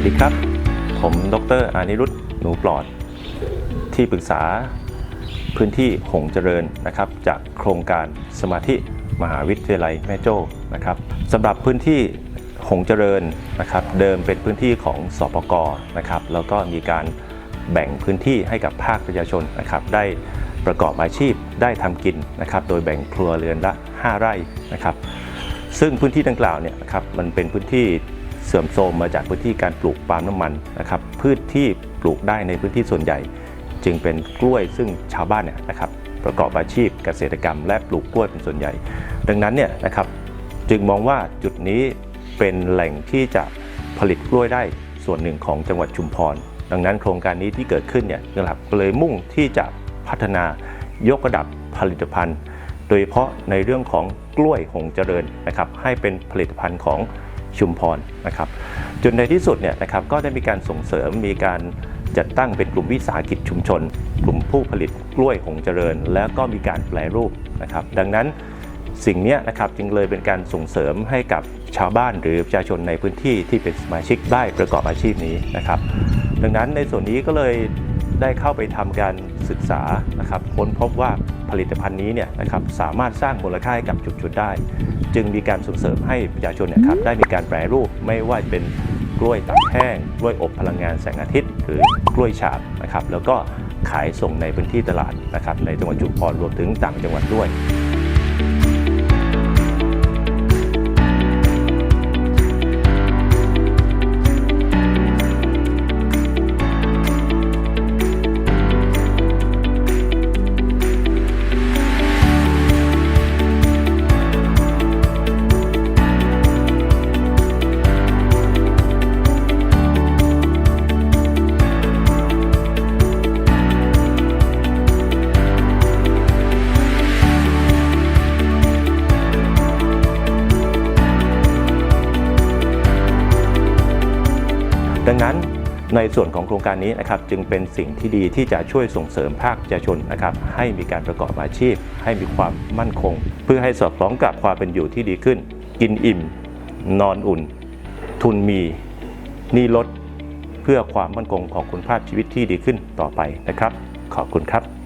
วัสดีครับ ผมดรอานิรุตหนูปลอด ที่ปรึกษาพื้นที่หงเจริญนะครับ จากโครงการสมาธิมหาวิทยาลัยแม่โจ้นะครับสำหรับพื้นที่หงเจริญนะครับ เดิมเป็นพื้นที่ของสปกนะครับ แล้วก็มีการแบ่งพื้นที่ให้กับภาคประชาชนนะครับ ได้ประกอบอาชีพได้ทำกินนะครับ โดยแบ่งครัวเรือนละ 5 ไร่นะครับ ซึ่งพื้นที่ดังกล่าวเนี่ยนะครับมันเป็นพื้นที่ เสื่อมโทรมมาจากพื้นที่การปลูกปาล์มน้ำมันนะครับพืชที่ปลูกได้ในพื้นที่ส่วนใหญ่ จึงเป็นกล้วยซึ่งชาวบ้านเนี่ยนะครับประกอบอาชีพเกษตรกรรม และปลูกกล้วยเป็นส่วนใหญ่ ดังนั้นเนี่ยนะครับจึงมองว่าจุดนี้เป็นแหล่งที่จะผลิตกล้วยได้ส่วนหนึ่งของจังหวัดชุมพร ดังนั้นโครงการนี้ที่เกิดขึ้นเนี่ยนะครับเลยมุ่งที่จะพัฒนายกระดับผลิตภัณฑ์ โดยเฉพาะในเรื่องของกล้วยหงเจริญนะครับให้เป็นผลิตภัณฑ์ของ ชุมพรนะครับจนในที่สุดเนี่ยนะครับก็ได้มีการส่งเสริมมีการจัดตั้งเป็นกลุ่มวิสาหกิจชุมชน กลุ่มผู้ผลิตกล้วยหงเจริญ แล้วก็มีการแปลรูปนะครับ ดังนั้นสิ่งเนี้ยนะครับจึงเลยเป็นการส่งเสริมให้กับชาวบ้านหรือประชาชนในพื้นที่ที่เป็นสมาชิกได้ประกอบอาชีพนี้นะครับ ดังนั้นในส่วนนี้ก็เลยได้เข้าไปทำการ ศึกษานะครับค้นพบว่าผลิตภัณฑ์นี้เนี่ยนะครับสามารถสร้างมูลค่าให้กับชุมชนได้ จึงมีการส่งเสริมให้ประชาชนเนยครับได้มีการแปรรูปไม่ว่าจะเป็นกล้วยตากแห้งกล้วยอบพลังงานแสงอาทิตย์ หรือกล้วยฉาบนะครับแล้วก็ขายส่งในพื้นที่ตลาดนะครับในจังหวัดชุมพรรวมถึงต่างจังหวัดด้วย ดังนั้นในส่วนของโครงการนี้นะครับจึงเป็นสิ่งที่ดีที่จะช่วยส่งเสริมภาคประชาชนนะครับให้มีการประกอบอาชีพ ให้มีความมั่นคง เพื่อให้สอดคล้องกับความเป็นอยู่ที่ดีขึ้น กินอิ่ม นอนอุ่น ทุนมีหนี่ลดเพื่อความมั่นคงของคุณภาพชีวิตที่ดีขึ้นต่อไปนะครับ ขอบคุณครับ